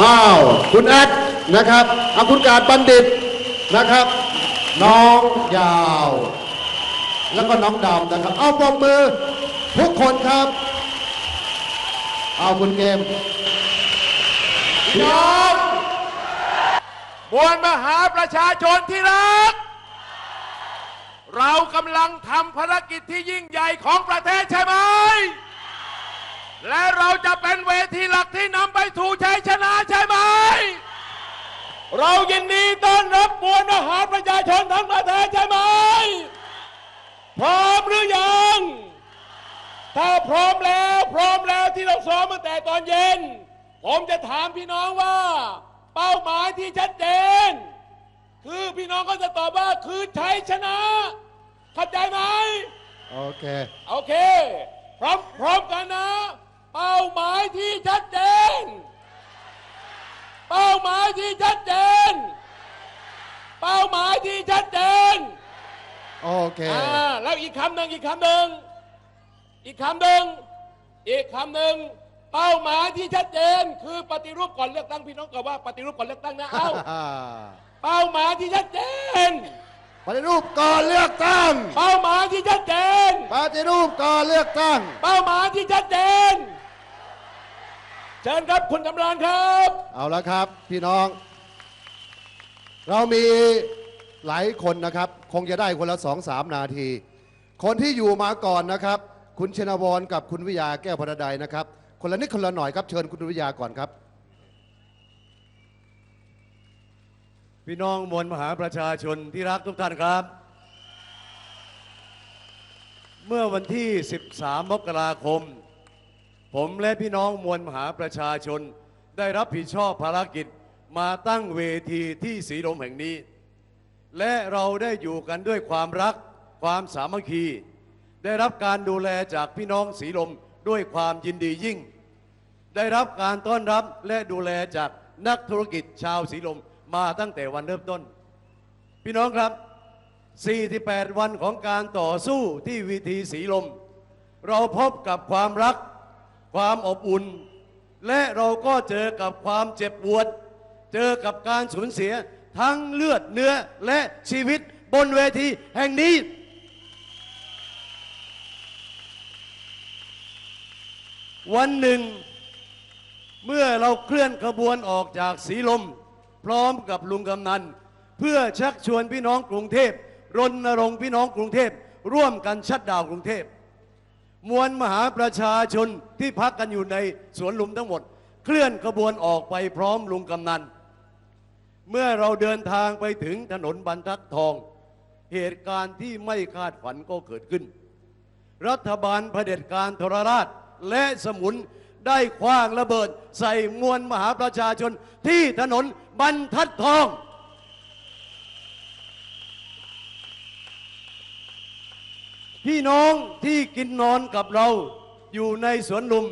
อ้าว คุณแอดนะครับเอาคุณการบัณฑิตนะครับ น้องยาว แล้วก็น้องดำนะครับ เอาปรบมือทุกคนครับ เอาคุณเกมพี่น้องมวลมหาประชาชนที่รัก เรากำลังทำภารกิจที่ยิ่งใหญ่ของประเทศใช่ไหม และเราจะเป็นเวทีหลักที่นำไปถูชัยชนะใช่ไหม เรายินดีต้อนรับมวลมหาประชาชนทั้งประเทศใช่ไหม พร้อมหรือยัง ถ้าพร้อมแล้วพร้อมแล้วที่เราซ้อมตั้งแต่ตอนเย็น ผมจะถามพี่น้องว่า เป้าหมายที่ชัดเจน คือพี่น้องก็จะตอบว่าคือชัยชนะ เข้าใจไหม โอเค โอเค พร้อมพร้อมกันนะ เป้าหมายที่ชัดเจน เป้าหมายที่ชัดเจน เป้าหมายที่ชัดเจนโอเคอ่าแล้วอีกคำหนึ่งอีกคำหนึ่งอีกคำหนึ่งอีกคำหนึ่งเป้าหมายที่ชัดเจน คือปฏิรูปก่อนเลือกตั้งพี่น้องก็ว่าปฏิรูปก่อนเลือกตั้งนะเอ้าเป้าหมายที่ชัดเจนปฏิรูปก่อนเลือกตั้ง เป้าหมายที่ชัดเจนปฏิรูปก่อนเลือกตั้ง เป้าหมายที่ชัดเจนเชิญครับคุณกำลังครับ เอาละครับพี่น้อง เรามีหลายคนนะครับ คงจะได้คนละสองสามนาที คนที่อยู่มาก่อนนะครับ คุณชนวรกับคุณวิยาแก้วพระใดนะครับ คนละนิดคนละหน่อยครับ เชิญคุณวิยาก่อนครับ พี่น้องมวลมหาประชาชนที่รักทุกท่านครับ เมื่อวันที่ 13 มกราคม ผมและพี่น้องมวลมหาประชาชน ได้รับผิดชอบภารกิจมาตั้งเวทีที่สีลมแห่งนี้ และเราได้อยู่กันด้วยความรัก ความสามัคคี ได้รับการดูแลจากพี่น้องสีลมด้วยความยินดียิ่ง ได้รับการต้อนรับและดูแลจากนักธุรกิจชาวสีลมมาตั้งแต่วันเริ่มต้น พี่น้องครับ 48 วันของการต่อสู้ที่วีทีสีลม เราพบกับความรัก ความอบอุ่น และเราก็เจอกับความเจ็บปวด เจอกับการสูญเสียทั้งเลือดเนื้อและชีวิตบนเวทีแห่งนี้ วันหนึ่ง เมื่อเราเคลื่อนขบวนออกจากสีลม พร้อมกับลุงกำนัน เพื่อชักชวนพี่น้องกรุงเทพรณรงค์พี่น้องกรุงเทพ ร่วมกันชัดดาวกรุงเทพ มวลมหาประชาชนที่พักกันอยู่ในสวนลุมทั้งหมด เคลื่อนขบวนออกไปพร้อมลุงกำนัน เมื่อเราเดินทางไปถึงถนนบรรทัดทอง เหตุการณ์ที่ไม่คาดฝันก็เกิดขึ้น รัฐบาลเผด็จการทรราชและสมุนได้คว้างระเบิดใส่มวลมหาประชาชนที่ถนนบรรทัดทอง พี่น้องที่กินนอนกับเราอยู่ในสวนลุม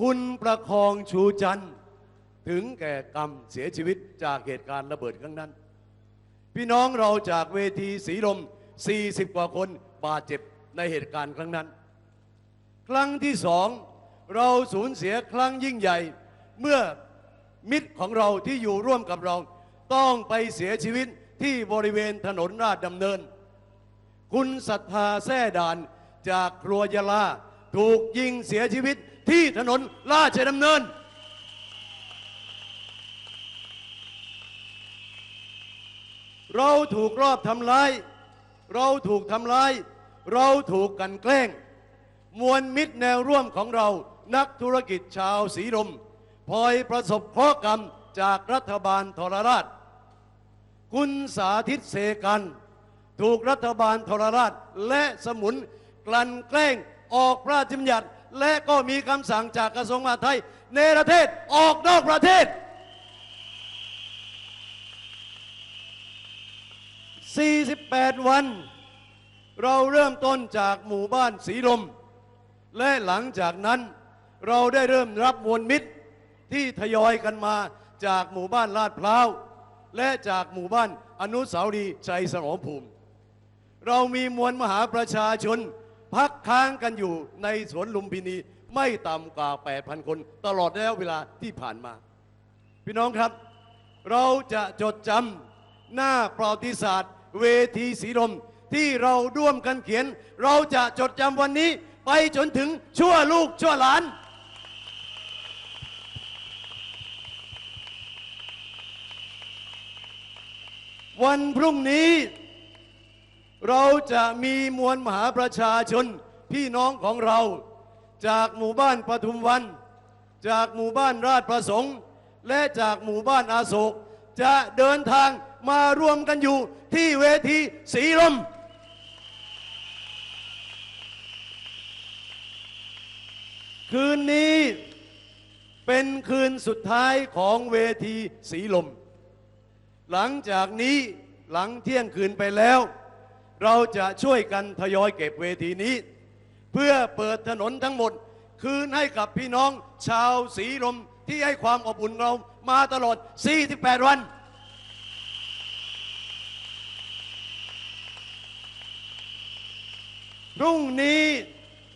คุณประคองชูจันทร์ถึงแก่กรรมเสียชีวิตจากเหตุการณ์ระเบิดครั้งนั้น พี่น้องเราจากเวทีสีลม 40 กว่าคนบาดเจ็บในเหตุการณ์ครั้งนั้น ครั้งที่สองเราสูญเสียครั้งยิ่งใหญ่ เมื่อมิตรของเราที่อยู่ร่วมกับเรา ต้องไปเสียชีวิตที่บริเวณถนนราชดำเนิน คุณศรัทธาแท่ด่านจากครัวยาลา ถูกยิงเสียชีวิตที่ถนนราชดำเนิน เราถูกรอบทำร้าย เราถูกทำร้าย เราถูกกันแกล้ง มวลมิตรแนวร่วมของเรานักธุรกิจชาวสีลมพลอยประสบเคราะห์กรรมจากรัฐบาลทรราช คุณสาธิตเสกัน ถูกรัฐบาลทรราชและสมุนกลั่นแกล้งออกพระราชบัญญัติ และก็มีคำสั่งจากกระทรวงมหาดไทยในประเทศออกนอกประเทศ 48 วัน เราเริ่มต้นจากหมู่บ้านสีลม และหลังจากนั้นเราได้เริ่มรับมวลมิตรที่ทยอยกันมาจากหมู่บ้านลาดพร้าว และจากหมู่บ้านอนุสาวรีย์ชัยสมรภูมิ เรามีมวลมหาประชาชน พักค้างกันอยู่ในสวนลุมพินีไม่ต่ำกว่า 8,000 คน ตลอดระยะเวลาที่ผ่านมา พี่น้องครับ เราจะจดจำหน้าประวัติศาสตร์ เวทีสีลมที่เราร่วมกันเขียน เราจะจดจำวันนี้ไปจนถึงชั่วลูกชั่วหลาน วันพรุ่งนี้ เราจะมีมวลมหาประชาชนพี่น้องของเรา จากหมู่บ้านปทุมวัน จากหมู่บ้านราชประสงค์ และจากหมู่บ้านอาโศก จะเดินทางมารวมกันอยู่ที่เวทีสีลม คืนนี้เป็นคืนสุดท้ายของเวทีสีลม หลังจากนี้หลังเที่ยงคืนไปแล้ว เราจะช่วยกันทยอยเก็บเวทีนี้ เพื่อเปิดถนนทั้งหมด คืนให้กับพี่น้องชาวสีลมที่ให้ความอบอุ่นเรามาตลอด 48 วันพรุ่งนี้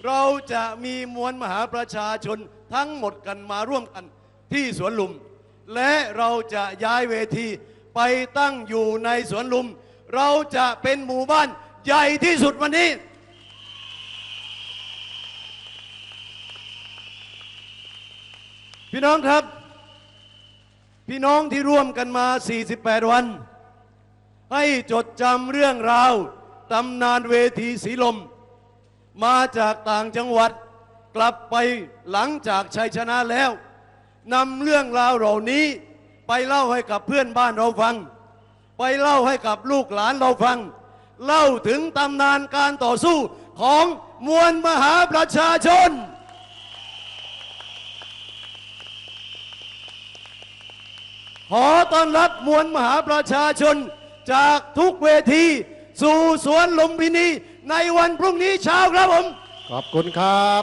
เราจะมีมวลมหาประชาชนทั้งหมดกันมาร่วมกันที่สวนลุม และเราจะย้ายเวทีไปตั้งอยู่ในสวนลุม เราจะเป็นหมู่บ้านใหญ่ที่สุดวันนี้ พี่น้องครับ พี่น้องที่ร่วมกันมา 48 วัน ให้จดจำเรื่องราวตำนานเวทีสีลม มาจากต่างจังหวัดกลับไปหลังจากชัยชนะแล้วนำเรื่องราวเหล่านี้ไปเล่าให้กับเพื่อนบ้านเราฟัง ไปเล่าให้กับลูกหลานเราฟัง เล่าถึงตำนานการต่อสู้ของมวลมหาประชาชน ขอต้อนรับมวลมหาประชาชนจากทุกเวที สู่สวนลุมพินีในวันพรุ่งนี้เช้าครับผม ขอบคุณครับ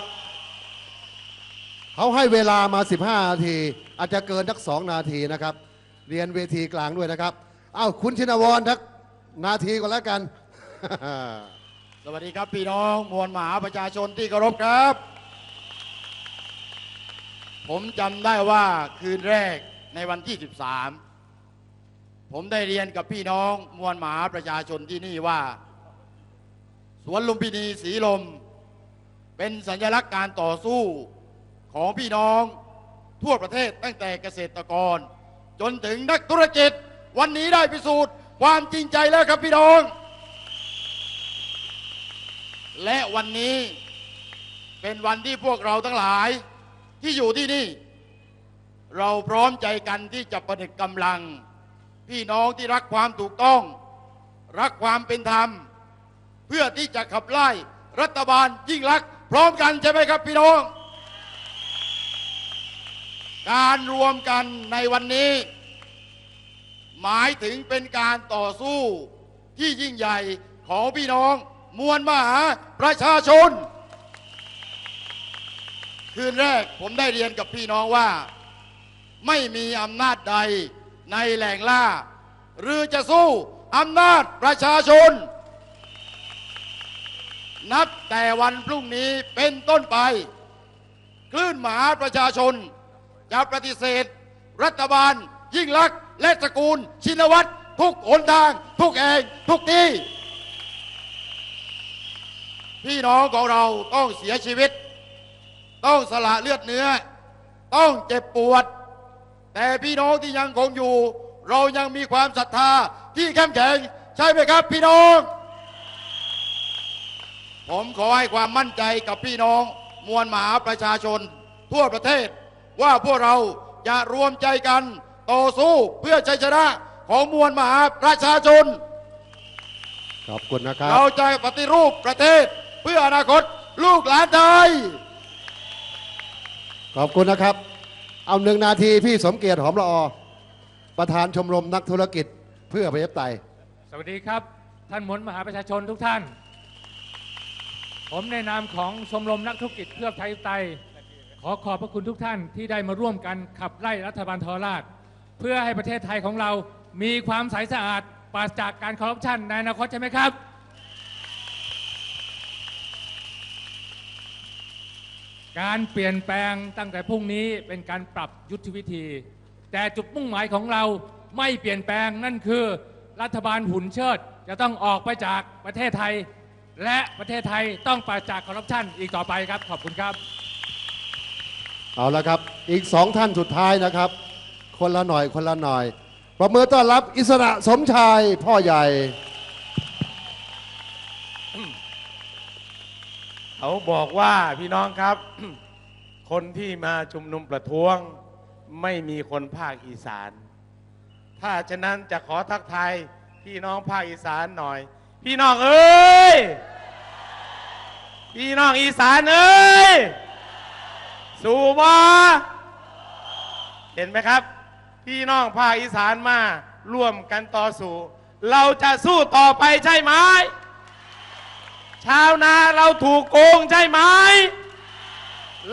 เขาให้เวลามา 15 นาที อาจจะเกินสักสองนาทีนะครับ เรียนเวทีกลางด้วยนะครับ อ้าคุณชินวรทักนาทีก่อนแล้วกัน สวัสดีครับพี่น้องมวลมหาประชาชนที่เคารพครับ ผมจำได้ว่าคืนแรกในวันที่ 13 ผมได้เรียนกับพี่น้องมวลมหาประชาชนที่นี่ว่า สวนลุมพินีสีลม เป็นสัญลักษณ์การต่อสู้ของพี่น้องทั่วประเทศตั้งแต่เกษตรกร จนถึงนักธุรกิจ วันนี้ได้พิสูจน์ความจริงใจแล้วครับพี่น้อง และวันนี้เป็นวันที่พวกเราทั้งหลายที่อยู่ที่นี่ เราพร้อมใจกันที่จะประดึกกำลัง พี่น้องที่รักความถูกต้อง รักความเป็นธรรม เพื่อที่จะขับไล่รัฐบาลยิ่งรักพร้อมกันใช่ไหมครับพี่น้อง การรวมกันในวันนี้ หมายถึงเป็นการต่อสู้ที่ยิ่งใหญ่ของพี่น้องมวลมหาประชาชน คืนแรกผมได้เรียนกับพี่น้องว่า ไม่มีอำนาจใดในแหล่งล่า หรือจะสู้อำนาจประชาชน นับแต่วันพรุ่งนี้เป็นต้นไป คลื่นมหาประชาชน จะปฏิเสธ รัฐบาลยิ่งลักษณ และตระกูลชินวัตรทุกหนทาง ทุกแห่งทุกที่ พี่น้องของเราต้องเสียชีวิต ต้องสละเลือดเนื้อ ต้องเจ็บปวด แต่พี่น้องที่ยังคงอยู่ เรายังมีความศรัทธาที่เข้มแข็งใช่ไหมครับพี่น้อง ผมขอให้ความมั่นใจกับพี่น้องมวลมหาประชาชน ทั่วประเทศว่าพวกเราจะรวมใจกัน ต่อสู้เพื่อชัยชนะของมวลมหาประชาชน ขอบคุณนะครับ เราจะปฏิรูปประเทศเพื่ออนาคตลูกหลานไทย ขอบคุณนะครับ เอาหนึ่งนาทีพี่สมเกียรติหอมละอประธานชมรมนักธุรกิจเพื่อประชาธิปไตย สวัสดีครับ ท่านมวลมหาประชาชนทุกท่าน ผมในนามของชมรมนักธุรกิจเพื่อไทยไตย ขอขอบพระคุณทุกท่านที่ได้มาร่วมกันขับไล่รัฐบาลทรราช เพื่อให้ประเทศไทยของเรามีความใสสะอาดปราศจากการคอร์รัปชันในอนาคตใช่ไหมครับ การเปลี่ยนแปลงตั้งแต่พรุ่งนี้เป็นการปรับยุทธวิธี แต่จุดมุ่งหมายของเราไม่เปลี่ยนแปลงนั่นคือรัฐบาลหุ่นเชิด จะต้องออกไปจากประเทศไทย และประเทศไทยต้องปราศจากคอร์รัปชันอีกต่อไปครับ ขอบคุณครับ เอาละครับ อีกสองท่านสุดท้ายนะครับ คนละหน่อยคนละหน่อยประเมินต้อนรับอิสระสมชายพ่อใหญ่ เขาบอกว่าพี่น้องครับ คนที่มาชุมนุมประท้วงไม่มีคนภาคอีสาน ถ้าฉะนั้นจะขอทักทายพี่น้องภาคอีสานหน่อย พี่น้องเอ้ย พี่น้องอีสานเอ้ย สู่บ่เห็นไหมครับ พี่น้องภาคอีสานมาร่วมกันต่อสู้ เราจะสู้ต่อไปใช่ไหมชาวนาเราถูกโกงใช่ไหม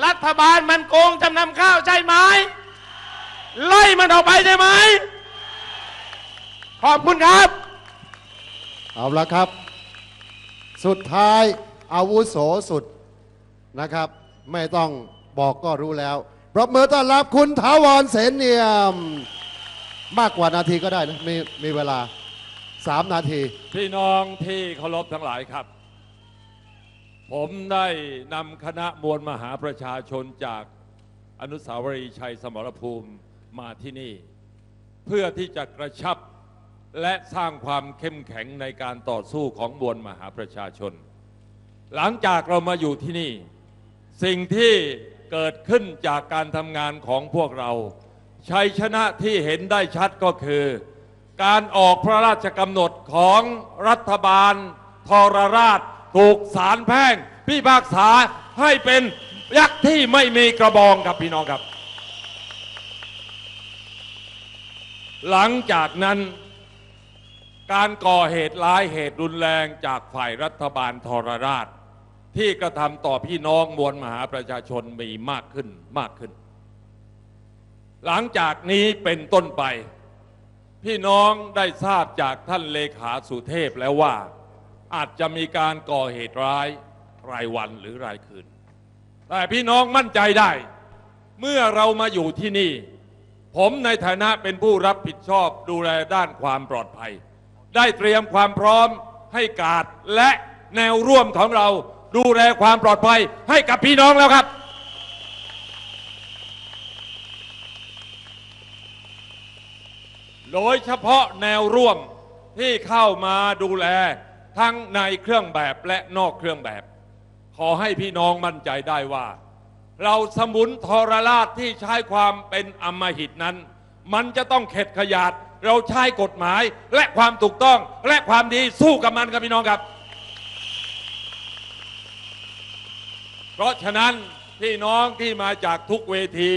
รัฐบาลมันโกงจำนำข้าวใช่ไหม ไล่มันออกไปใช่ไหม ขอบคุณครับ เอาละครับ สุดท้ายอาวุโสสุดนะครับ ไม่ต้องบอกก็รู้แล้ว ปรบมือต้อนรับคุณถาวรเสนเนียม มากกว่านาทีก็ได้นะ มีมีเวลาสามนาที พี่น้องที่เคารพทั้งหลายครับ ผมได้นำคณะมวลมหาประชาชนจากอนุสาวรีย์ชัยสมรภูมิมาที่นี่ เพื่อที่จะกระชับและสร้างความเข้มแข็งในการต่อสู้ของมวลมหาประชาชน หลังจากเรามาอยู่ที่นี่ สิ่งที่ เกิดขึ้นจากการทำงานของพวกเรา ชัยชนะที่เห็นได้ชัดก็คือ การออกพระราชกำหนดของรัฐบาลทรราช ถูกสารแพ่งพิพากษาให้เป็นยักษ์ที่ไม่มีกระบองครับพี่น้องครับ หลังจากนั้น การก่อเหตุร้ายเหตุรุนแรงจากฝ่ายรัฐบาลทรราช ที่กระทำต่อพี่น้องมวลมหาประชาชนมีมากขึ้นมากขึ้น หลังจากนี้เป็นต้นไป พี่น้องได้ทราบจากท่านเลขาสุเทพแล้วว่า อาจจะมีการก่อเหตุร้ายรายวันหรือรายคืน แต่พี่น้องมั่นใจได้ เมื่อเรามาอยู่ที่นี่ ผมในฐานะเป็นผู้รับผิดชอบดูแลด้านความปลอดภัย ได้เตรียมความพร้อมให้กาดและแนวร่วมของเรา ดูแลความปลอดภัยให้กับพี่น้องแล้วครับ โดยเฉพาะแนวร่วมที่เข้ามาดูแลทั้งในเครื่องแบบและนอกเครื่องแบบ ขอให้พี่น้องมั่นใจได้ว่า เราสมุนทรราชที่ใช้ความเป็นอมหิตนั้น มันจะต้องเข็ดขยาดเราใช้กฎหมายและความถูกต้องและความดีสู้กับมันครับพี่น้องครับ เพ ราะฉะนั้นพี่น้องที่มาจากทุกเวที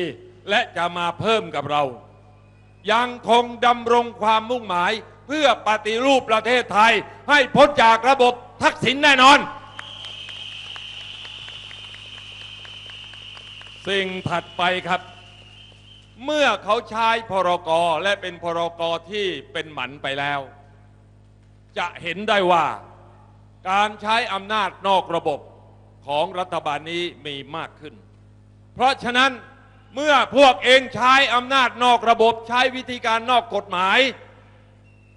และจะมาเพิ่มกับเรา ยังคงดำรงความมุ่งหมาย เพื่อปฏิรูปประเทศไทย ให้พ้นจากระบบทักษิณแน่นอน สิ่งถัดไปครับ เมื่อเขาใช้พรกและเป็นพรกที่เป็นหมันไปแล้ว จะเห็นได้ว่า การใช้อำนาจนอกระบบ ของรัฐบาลนี้มีมากขึ้น เพราะฉะนั้นเมื่อพวกเองใช้อำนาจนอกระบบใช้วิธีการนอกกฎหมาย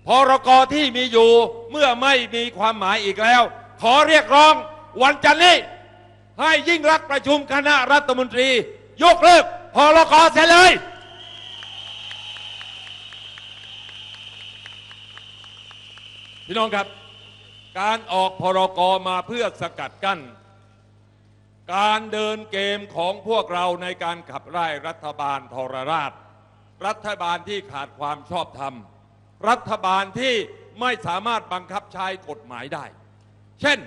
พรกที่มีอยู่เมื่อไม่มีความหมายอีกแล้ว ขอเรียกร้องวันจันทร์นี้ให้ยิ่งรักประชุมคณะรัฐมนตรี ยกเลิกพรกเสียเลย พี่น้องครับ การออกพรกมาเพื่อสกัดกั้น การเดินเกมของพวกเราในการขับไล่รัฐบาลทรราช รัฐบาลที่ขาดความชอบธรรม รัฐบาลที่ไม่สามารถบังคับใช้กฎหมายได้ เช่น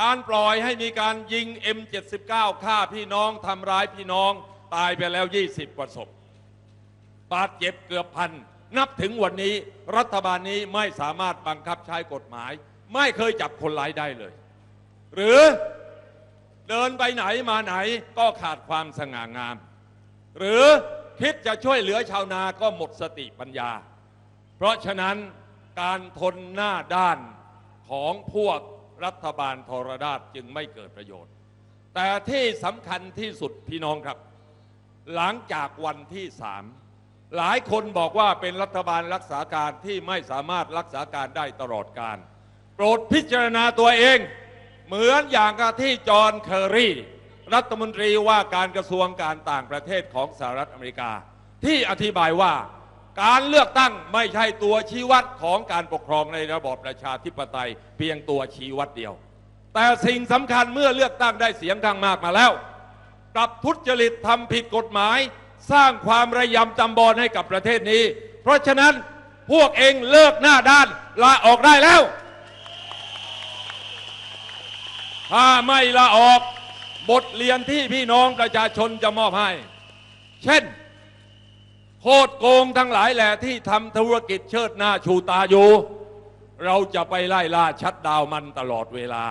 การปล่อยให้มีการยิง M79 ฆ่าพี่น้องทำร้ายพี่น้องตายไปแล้ว 20 กว่าศพบาดเจ็บเกือบพัน นับถึงวันนี้รัฐบาลนี้ไม่สามารถบังคับใช้กฎหมาย ไม่เคยจับคนร้ายได้เลย หรือ เดินไปไหนมาไหนก็ขาดความสง่างาม หรือคิดจะช่วยเหลือชาวนาก็หมดสติปัญญา เพราะฉะนั้นการทนหน้าด้านของพวกรัฐบาลทรราชจึงไม่เกิดประโยชน์ แต่ที่สำคัญที่สุดพี่น้องครับ หลังจากวันที่สามหลายคนบอกว่าเป็นรัฐบาลรักษาการที่ไม่สามารถรักษาการได้ตลอดการ โปรดพิจารณาตัวเอง เหมือนอย่างกับที่จอห์นเคอรีรัฐมนตรีว่าการกระทรวงการต่างประเทศของสหรัฐอเมริกา ที่อธิบายว่าการเลือกตั้งไม่ใช่ตัวชี้วัดของการปกครองในระบอบประชาธิปไตยเพียงตัวชี้วัดเดียว แต่สิ่งสำคัญเมื่อเลือกตั้งได้เสียงข้างมากมาแล้วกลับทุจริตทำผิดกฎหมาย สร้างความระยำจำบอลให้กับประเทศนี้ เพราะฉะนั้นพวกเองเลิกหน้าด้านลาออกได้แล้ว ถ้าไม่ลาออกบทเรียนที่พี่น้องประชาชนจะมอบให้ เช่น โคตรโกงทั้งหลายแหละที่ทำธุรกิจเชิดหน้าชูตาอยู่ เราจะไปไล่ล่าชัดดาวน์มันตลอดเวลา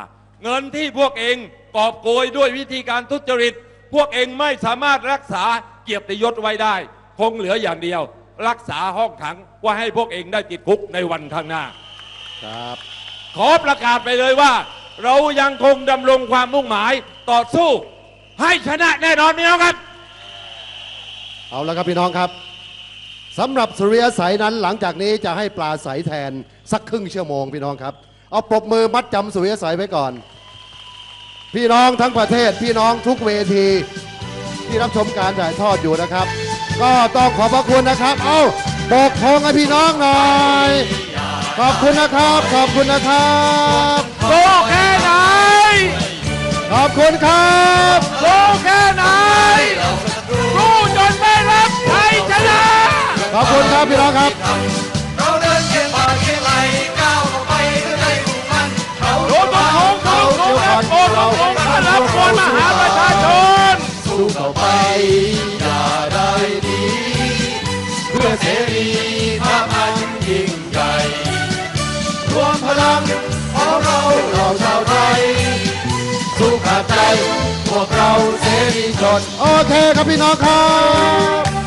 เงินที่พวกเองกอบโกยด้วยวิธีการทุจริต พวกเองไม่สามารถรักษาเกียรติยศไว้ได้ คงเหลืออย่างเดียว รักษาห้องขังว่าให้พวกเองได้ติดคุกในวันข้างหน้า ครับ ขอประกาศไปเลยว่า เรายังคงดำรงความมุ่งหมายต่อสู้ ให้ชนะแน่นอนพี่น้องครับ เอาละครับพี่น้องครับสำหรับสุริยสัยนั้นหลังจากนี้จะให้ปลาใสแทนสักครึ่งชั่วโมงพี่น้องครับ เอาปรบมือมัดจำสุริยสัยไว้ก่อน พี่น้องทั้งประเทศพี่น้องทุกเวที ที่รับชมการถ่ายทอดอยู่นะครับ ก็ต้องขอบพระคุณนะครับ เอาโบกธงให้พี่น้องหน่อย ขอบคุณนะครับ ขอบคุณนะครับ ขอบคุณครับสู้แค่ไหนสู้จนไม่รับชัยชนะขอบคุณครับพี่น้องครับเราเดินเคียงบ่าเคียงไหลก้าวต่อไปด้วยใจมุ่งมั่นเขาโดนตรงโค้งโดนตรงครับโดนตรงโค้งต้อนรับมวลมหาประชาชนสู้ต่อไปอย่าได้ดีเพื่อเสรีภาพอันยิ่งใหญ่รวมพลังของเราเราชาวไทย สู้ขาดใจ พวกเราเสรีชน โอเคครับพี่น้องครับ